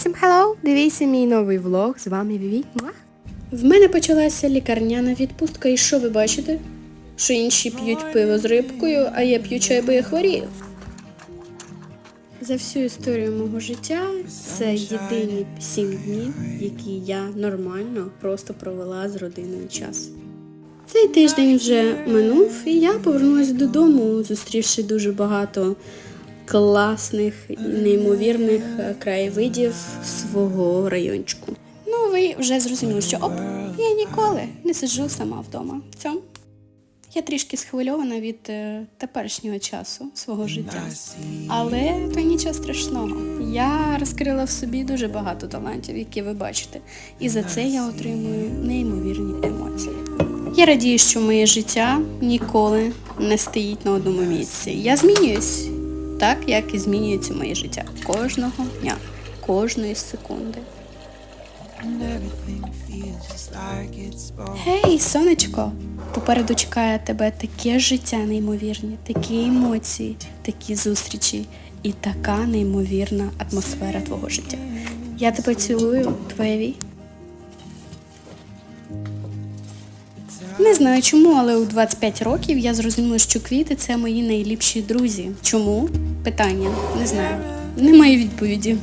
Всім hello! Дивіться мій новий влог. З вами Віві. В мене почалася лікарняна відпустка, і що ви бачите? Що інші п'ють пиво з рибкою, а я п'ю чай, бо я хворію. За всю історію мого життя це єдині сім днів, які я нормально просто провела з родиною час. Цей тиждень вже минув, і я повернулася додому, зустрівши дуже багато класних неймовірних е, краєвидів свого райончику. Ну, ви вже зрозуміли, що оп, я ніколи не сиджу сама вдома. Цьому я трішки схвильована від е, теперішнього часу свого життя. Але то нічого страшного. Я розкрила в собі дуже багато талантів, які ви бачите. І за це я отримую неймовірні емоції. Я радію, що моє життя ніколи не стоїть на одному місці. Я змінююсь так, як і змінюється моє життя кожного дня, кожної секунди. Гей, сонечко! Попереду чекає тебе таке життя неймовірне, такі емоції, такі зустрічі і така неймовірна атмосфера твого життя. Я тебе цілую, твоя Ві. Не знаю чому, але у 25 років я зрозуміла, що квіти це мої найліпші друзі. Чому? Питання не знаю. Немає відповіді.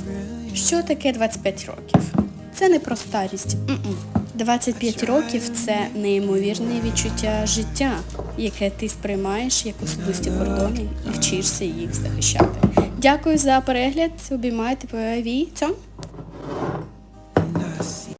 Що таке 25 років? Це не про старість. М-м. 25 років це неймовірне відчуття життя, яке ти сприймаєш як особисті кордони і вчишся їх захищати. Дякую за перегляд. Обіймайте по Цьом.